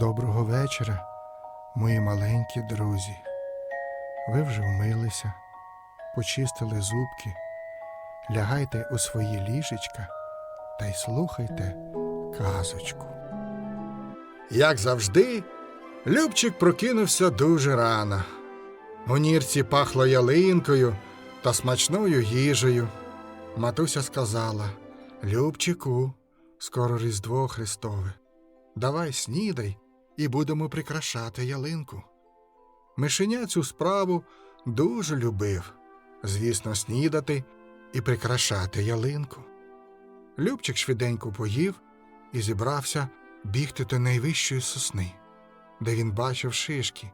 Доброго вечора, мої маленькі друзі. Ви вже вмилися, почистили зубки, лягайте у свої ліжечка та й слухайте казочку. Як завжди, Любчик прокинувся дуже рано. У нірці пахло ялинкою та смачною їжею. Матуся сказала: Любчику, скоро Різдво Христове. Давай снідай і будемо прикрашати ялинку. Мишеня цю справу дуже любив, звісно, снідати і прикрашати ялинку. Любчик швиденько поїв і зібрався бігти до найвищої сосни, де він бачив шишки.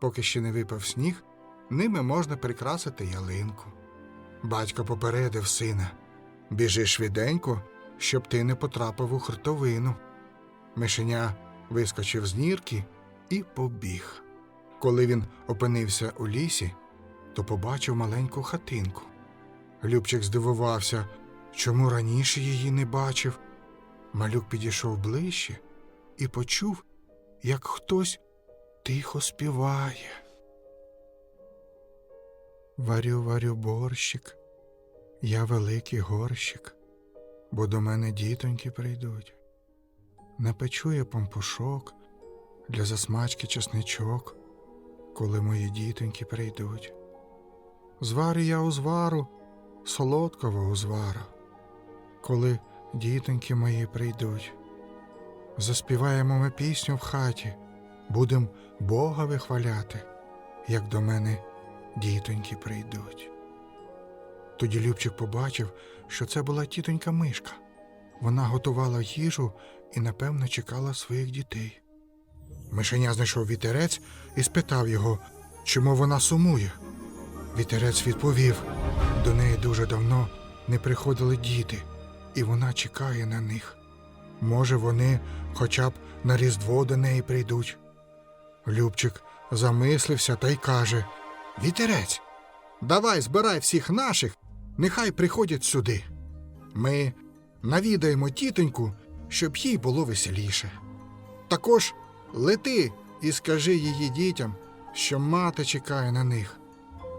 Поки ще не випав сніг, ними можна прикрасити ялинку. Батько попередив сина біжи швиденько, щоб ти не потрапив у хуртовину. Мишеня вискочив з нірки і побіг. Коли він опинився у лісі, то побачив маленьку хатинку. Любчик здивувався, чому раніше її не бачив. Малюк підійшов ближче і почув, як хтось тихо співає. Варю, варю борщик, я великий горщик, бо до мене дітоньки прийдуть. Напечу я пампушок, для засмачки чесничок, коли мої дітоньки прийдуть. Зварю я узвару, солодкого узвару, коли дітоньки мої прийдуть. Заспіваємо ми пісню в хаті, будем Бога вихваляти, як до мене дітоньки прийдуть. Тоді Любчик побачив, що це була тітонька мишка. Вона готувала їжу і, напевно, чекала своїх дітей. Мишеня знайшов вітерець і спитав його, чому вона сумує. Вітерець відповів до неї дуже давно не приходили діти, і вона чекає на них. Може, вони хоча б на Різдво до неї прийдуть. Любчик замислився та й каже Вітерець, давай збирай всіх наших, нехай приходять сюди. Ми навідаємо тітоньку, щоб їй було веселіше. Також лети і скажи її дітям, що мати чекає на них.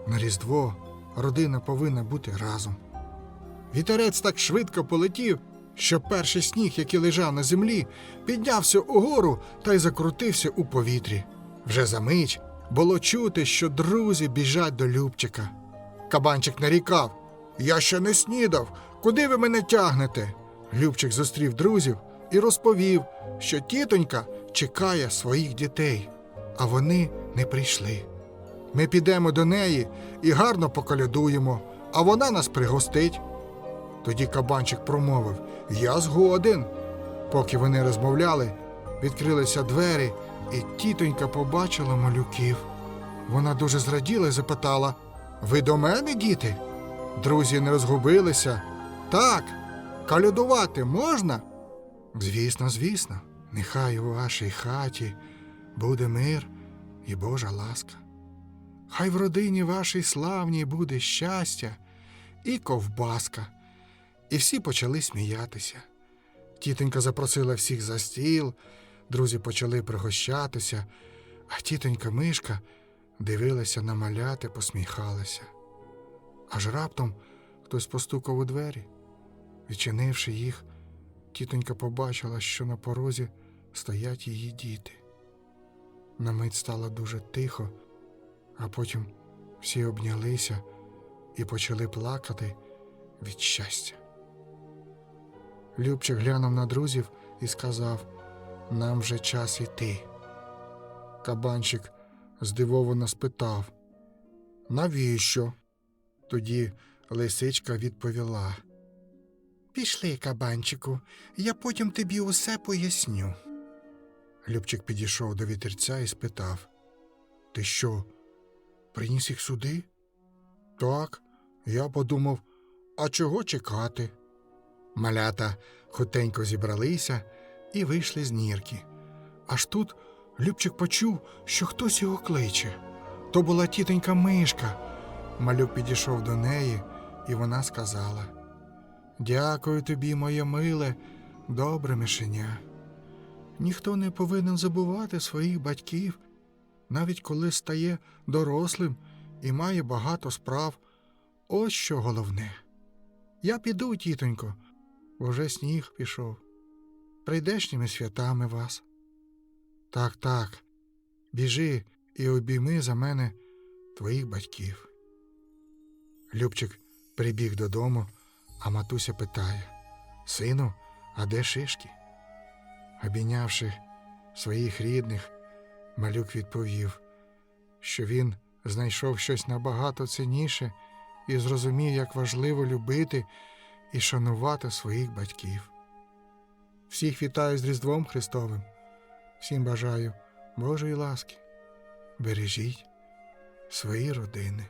На Різдво родина повинна бути разом. Вітерець так швидко полетів, що перший сніг, який лежав на землі, піднявся угору та й закрутився у повітрі. Вже за мить було чути, що друзі біжать до Любчика. Кабанчик нарікав Я ще не снідав. Куди ви мене тягнете? Любчик зустрів друзів і розповів, що тітонька чекає своїх дітей, а вони не прийшли. Ми підемо до неї і гарно поколядуємо, а вона нас пригостить. Тоді кабанчик промовив Я згоден. Поки вони розмовляли, відкрилися двері, і тітонька побачила малюків. Вона дуже зраділа і запитала Ви до мене, діти? Друзі не розгубилися. Так, калюдувати можна? Звісно, звісно, нехай у вашій хаті буде мир і Божа ласка. Хай в родині вашій славній буде щастя і ковбаска. І всі почали сміятися. Тітонька запросила всіх за стіл, друзі почали пригощатися, а тітонька Мишка дивилася на маляти, посміхалася. Аж раптом хтось постукав у двері. Відчинивши їх, тітонька побачила, що на порозі стоять її діти. На мить стало дуже тихо, а потім всі обнялися і почали плакати від щастя. Любчик глянув на друзів і сказав Нам вже час іти. Кабанчик здивовано спитав Навіщо? Тоді лисичка відповіла Пішли, кабанчику, я потім тобі усе поясню. Любчик підійшов до вітерця і спитав Ти що, приніс їх сюди? Так, я подумав, а чого чекати? Малята хутенько зібралися і вийшли з нірки. Аж тут Любчик почув, що хтось його кличе. То була тітонька Мишка. Малюк підійшов до неї, і вона сказала Дякую тобі, моє миле, добре мишеня. ніхто не повинен забувати своїх батьків, навіть коли стає дорослим і має багато справ. Ось що головне. Я піду, тітонько, бо вже сніг пішов. Прийдешніми святами вас. Так, так, біжи і обійми за мене твоїх батьків. Любчик прибіг додому, а матуся питає Сину, а де шишки? Обійнявши своїх рідних, малюк відповів, що він знайшов щось набагато цінніше і зрозумів, як важливо любити і шанувати своїх батьків. Всіх вітаю з Різдвом Христовим, всім бажаю Божої ласки. Бережіть свої родини.